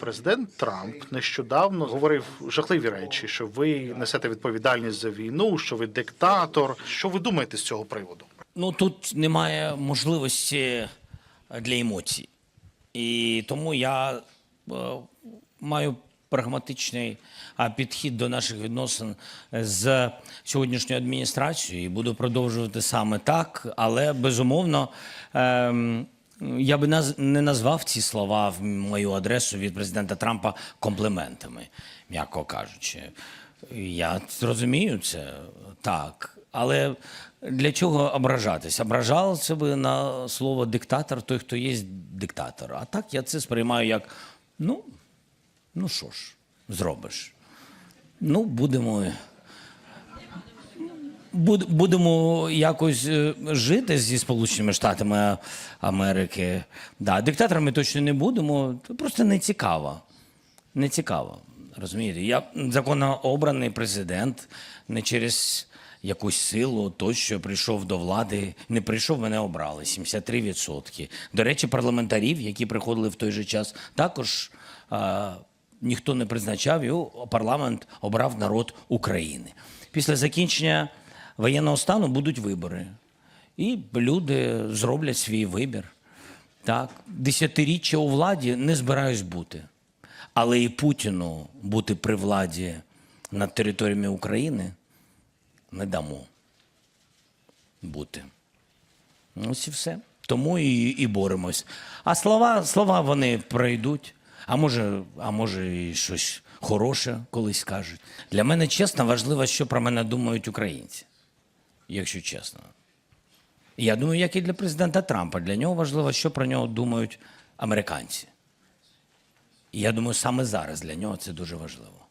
Президент Трамп нещодавно говорив жахливі речі, що ви несете відповідальність за війну, що ви диктатор. Що ви думаєте з цього приводу? Ну тут немає можливості для емоцій. І тому я е, маю прагматичний підхід до наших відносин з сьогоднішньою адміністрацією і буду продовжувати саме так. Але безумовно ем, я би не назвав ці слова в мою адресу від президента Трампа компліментами, м'яко кажучи. Я розумію це так. Але для чого ображатись? Ображався би на слово диктатор той, хто є диктатор. А так я це сприймаю як: ну, ну що ж, зробиш. Ну, будемо. Буд- Будемо якось е, жити зі Сполученими Штатами Америки. Да, диктаторами точно не будемо. Це просто не цікаво. Не цікаво. Розумієте? Я законно обраний президент не через якусь силу, тощо прийшов до влади. Не прийшов, мене обрали 73%. До речі, парламентарів, які приходили в той же час, також а, ніхто не призначав, його парламент обрав народ України. Після закінчення воєнного стану будуть вибори. І люди зроблять свій вибір. Так, десятиріччя у владі не збираюсь бути. Але і Путіну бути при владі над територіями України не дамо бути. Ось і все. Тому і, і боремось. А слова, слова вони пройдуть. А може, а може, і щось хороше колись скажуть. Для мене чесно важливо, що про мене думають українці, якщо чесно. Я думаю, як і для президента Трампа. Для нього важливо, що про нього думають американці. І я думаю, саме зараз для нього це дуже важливо.